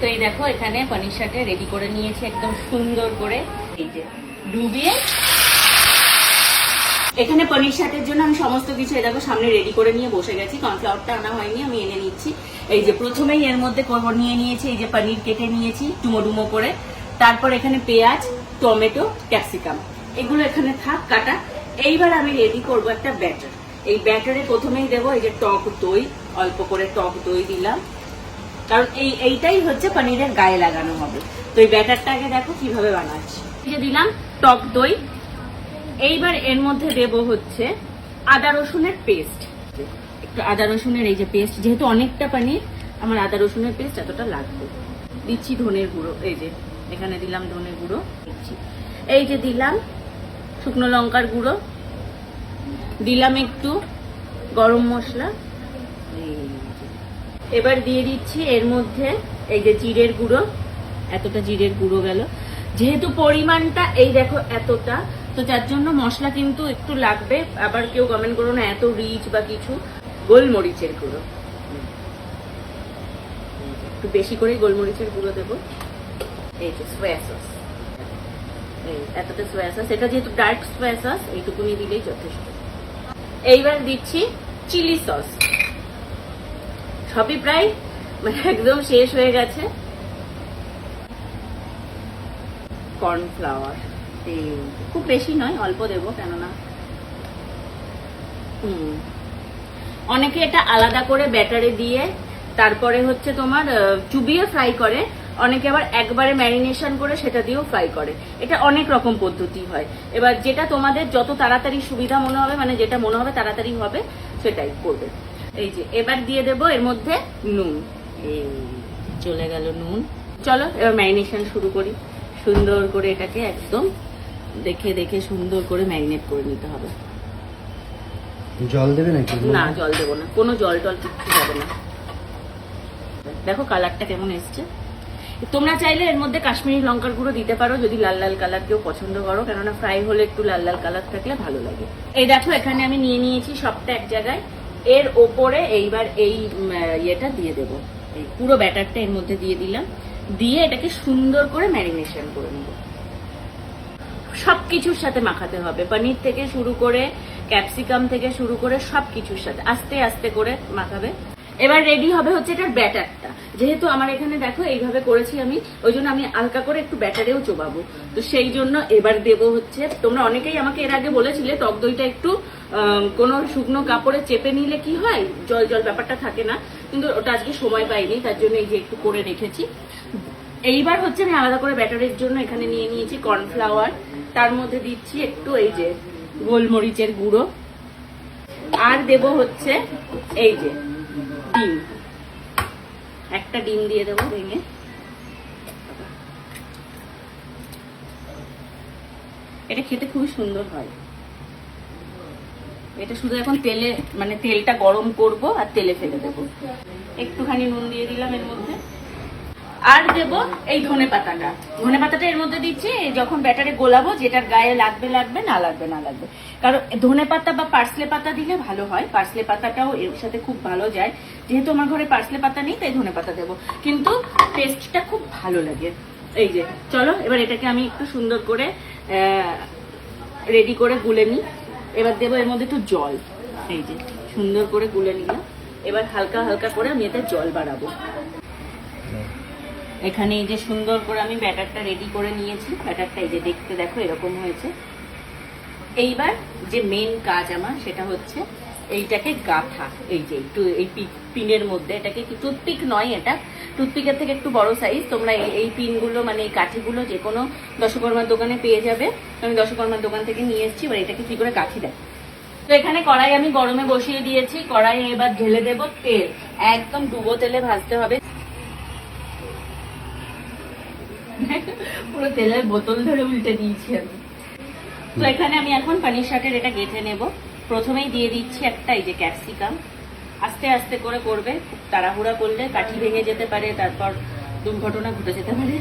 তো এই দেখো, এখানে পনির শাকে রেডি করে নিয়েছি একদম সুন্দর করে। এই যে ডুবিয়ে। এখানে পনির শাকের জন্য আমি সমস্ত কিছু এই দেখো সামনে রেডি করে নিয়ে বসে গেছি। কর্নফ্লাওয়ারটা আনা হয়নি, আমি এনে নিচ্ছি। এই যে প্রথমেই এর মধ্যে করব নিয়ে নিয়েছি, এই যে পনির কেটে নিয়েছি, ডুমো ডুমো করে। তারপর এখানে পেঁয়াজ, টমেটো, ক্যাপসিকাম। এগুলো এখানে থাক, কাটা। এইবার আমি রেডি করব একটা ব্যাটার। এই ব্যাটারে প্রথমেই দেবো এই যে টক দই, অল্প করে টক দই দিলাম। কারণ এই, এইটাই হচ্ছে পনিরের গায়ে লাগানো হবে। তো এই ব্যাটারটাকে দেখো কীভাবে বানাচ্ছি। এই যে দিলাম টক দই। এইবার এর মধ্যে দেব হচ্ছে আদা রসুনের পেস্ট। একটু আদা রসুনের এই যে পেস্ট, যেহেতু অনেকটা পানির, আমার আদা রসুনের পেস্ট এতটা লাগবে। দিচ্ছি ধনের গুঁড়ো, এই যে এখানে দিলাম ধনের গুঁড়ো। দিচ্ছি। এই যে দিলাম শুকনো লঙ্কার গুঁড়ো। দিলাম একটু গরম মশলা। এই। এবার দিয়ে দিচ্ছি এর মধ্যে এই যে জিরের গুঁড়ো, এতটা জিরের গুঁড়ো গেল। যেহেতু পরিমাণটা, এই দেখো এতটা, তো যার জন্য মশলা কিন্তু একটু লাগবে। আবার কেউ কমেন্ট করো না, এত রিচ বা কিছু। গোলমরিচের গুঁড়ো। একটু বেশি করে গোলমরিচের গুঁড়ো দেবো। এই যে সোয়া সস এই, এতটা সোয়া সস এটা যেহেতু ডার্ক সোয়া সস এইটুকুনি দিলেই যথেষ্ট। এইবার দিচ্ছি চিলি সস সবই প্রায় মানে একদম শেষ হয়ে গেছে। কর্নফ্লাওয়ার খুব বেশি নয়, অল্প দেবো, কেননা, হুম, অনেকে এটা আলাদা করে ব্যাটারে দিয়ে, তারপরে হচ্ছে তোমার চুবিয়ে ফ্রাই করে, অনেকে আবার একবারে ম্যারিনেশন করে সেটা দিয়েও ফ্রাই করে। এটা অনেক রকম পদ্ধতি হয়। এবার যেটা তোমাদের যত তাড়াতাড়ি সুবিধা মনে হবে মানে যেটা মনে হবে তাড়াতাড়ি হবে, সেটাই করবে। এই যে এবার দিয়ে দেব এর মধ্যে নুন। এই চলে গেল নুন। চলো এবার ম্যারিনেশন শুরু করি। সুন্দর করে এটাকে একদম দেখে দেখে সুন্দর করে ম্যারিনেট করে নিতে হবে। জল দেবে নাকি? না জল দেবো না। কোনো জল টল কিচ্ছু হবে না। দেখো কালারটা কেমন এসছে। তোমরা চাইলে এর মধ্যে কাশ্মীরি লঙ্কার গুঁড়ো দিতে পারো যদি লাল লাল কালার কেউ পছন্দ করো। কেননা ফ্রাই হলে একটু লাল লাল কালার থাকলে ভালো লাগে। এই দেখো এখানে আমি নিয়ে নিয়েছি সবটা এক জায়গায়। এর ওপরে এইবার এই ইয়েটা দিয়ে দেব। এই পুরো ব্যাটারটা এর মধ্যে দিয়ে দিলাম। দিয়ে এটাকে সুন্দর করে ম্যারিনেশন করে নেব। সবকিছুর সাথে মাখাতে হবে। পনির থেকে শুরু করে ক্যাপসিকাম থেকে শুরু করে সব কিছুর সাথে। আস্তে আস্তে করে মাখাবে। এবার রেডি হবে হচ্ছে এটার ব্যাটারটা। যেহেতু আমার এখানে দেখো এইভাবে করেছি আমি, ওই জন্য আমি হালকা করে একটু ব্যাটারেও চোবাবো। তো সেই জন্য এবার দেব হচ্ছে, তোমরা অনেকেই আমাকে এর আগে বলেছিলে, টক দইটা একটু কোনো শুকনো কাপড়ে চেপে নিলে কি হয়? জল জল ব্যাপারটা থাকে না, কিন্তু ওটা আজকে সময় পাইনি, তার জন্য এই যে একটু করে রেখেছি। এইবার হচ্ছে আমি আলাদা করে ব্যাটারের জন্য এখানে নিয়ে নিয়েছি কর্নফ্লাওয়ার। তার মধ্যে দিচ্ছি একটু এই যে গোলমরিচের গুঁড়ো। আর দেব হচ্ছে এই যে ডিম। একটা ডিম দিয়ে দেবো, ভেঙে। এটা খেতে খুবই সুন্দর হয়। এটা শুধু এখন তেলে মানে তেলটা গরম করব আর তেলে ফেলে দেবো। একটুখানি নুন দিয়ে দিলাম এর মধ্যে। আর দেব এই ধনে পাতাটা। ধনে পাতাটা এর মধ্যে দিচ্ছি, যখন ব্যাটারে গোলাবো, যেটার গায়ে লাগবে লাগবে, না লাগবে না লাগবে। কারণ ধনে পাতা বা পার্সলে পাতা দিলে ভালো হয়, পার্সলে পাতাটাও এর সাথে খুব ভালো যায়। যেহেতু আমার ঘরে পার্সলে পাতা নেই, তাই ধনে পাতা দেবো। কিন্তু টেস্টটা খুব ভালো লাগে। এই যে, চলো, এবার এটাকে আমি একটু সুন্দর করে রেডি করে গুলে নিই। এবার দেবো এর মধ্যে একটু জল। এই যে, সুন্দর করে গুলে নিলাম। এবার হালকা হালকা করে আমি এতে জল বাড়াবো। এখানে এই যে সুন্দর করে আমি ব্যাটারটা রেডি করে নিয়েছি। ব্যাটারটা এই যে দেখতে দেখো, এরকম হয়েছে। এইবার যে মেন কাজ আমার, সেটা হচ্ছে এইটাকে গাথা। এই যে একটু এই পিনের মধ্যে। এটাকে কি টুথপিক নয় এটা। টুথপিকের থেকে একটু বড় সাইজ তোমরা এই- পিনগুলো মানে এই কাঠিগুলো যে কোনো দশকর্মার দোকানে পেয়ে যাবে। আমি দশকর্মার দোকান থেকে নিয়ে এসেছি। এবার এটাকে কি করে কাঠি দেয় তো এখানে কড়াই আমি গরমে বসিয়ে দিয়েছি। কড়াই এবার ঢেলে দেব তেল। একদম ডুবো তেলে ভাজতে হবে। পুরো তেলের বোতল ধরে উল্টে দিয়েছি আমি। তো এখানে আমি এখন পানির শাকের এটা গেঁথে নেব। প্রথমেই দিয়ে দিচ্ছি একটা এই যে ক্যাপসিকাম। আস্তে আস্তে করে করবে তাড়াহুড়া করলে কাঠি ভেঙে যেতে পারে তারপর দুর্ঘটনা ঘটে যেতে পারে।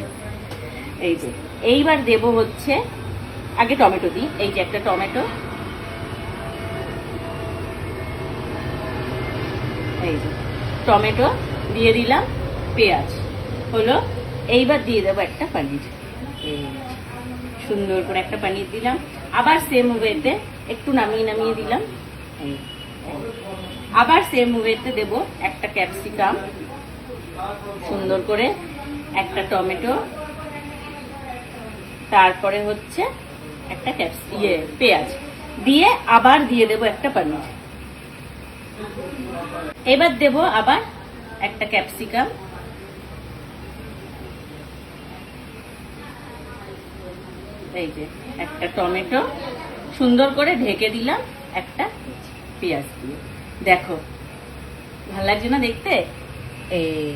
এই যে এইবার দেব হচ্ছে আগে টমেটো দিই এই যে একটা টমেটো। এই যে টমেটো দিয়ে দিলাম পেঁয়াজ। হলো এইবার দিয়ে দেবো একটা পানির। সুন্দর করে একটা পানির দিলাম। আবার সেম ওয়েতে একটু নামিয়ে নামিয়ে দিলাম। আবার সেম ওয়েতে দেব একটা ক্যাপসিকাম সুন্দর করে একটা টমেটো। তারপরে হচ্ছে একটা ক্যাপস ইয়ে পেঁয়াজ। দিয়ে আবার দিয়ে দেব একটা পনির। এবার দেব আবার একটা ক্যাপসিকাম এই যে একটা টমেটো সুন্দর করে ঢেকে দিলাম একটা পেঁয়াজ দিয়ে। দেখো, ভালো লাগছে না দেখতে? এই।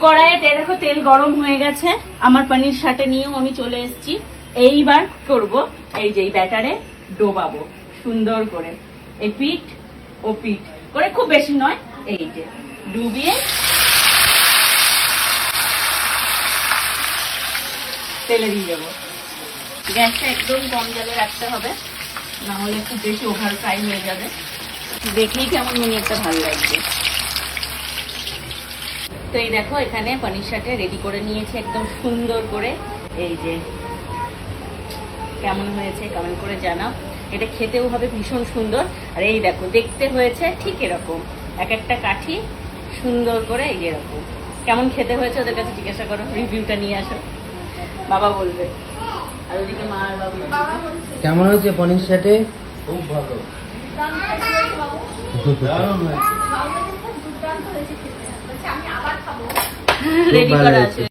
কড়াইতে, দেখো, তেল গরম হয়ে গেছে। আমার পনির সাথে নিয়েও আমি চলে এসেছি। এইবার করব এই যে ব্যাটারে ডোবাবো সুন্দর করে। এই পিঠ, ও পিঠ। করে খুব বেশি নয়, এই যে, ডুবিয়ে তেলে দিয়ে দেবো। গ্যাসটা একদম কম জালে রাখতে হবে না হলে খুব বেশি ওভার ফ্রাই হয়ে যাবে। দেখেই কেমন মনে একটা ভালো লাগবে। তো এই দেখো, এখানে পনির সাথে রেডি করে নিয়েছি একদম সুন্দর করে। এই যে, কেমন হয়েছে কেমন করে জানাও। এটা খেতেও হবে ভীষণ সুন্দর। আর এই দেখো, দেখতে হয়েছে ঠিক এরকম। এক একটা কাঠি সুন্দর করে এই এরকম। কেমন খেতে হয়েছে ওদের কাছে জিজ্ঞাসা করো রিভিউটা নিয়ে আসো। বাবা বলবে। আর ওদিকে মা আর বাবা কেমন হয়েছে পনির সাথে খুব ভালো। রেডি করা। আছে।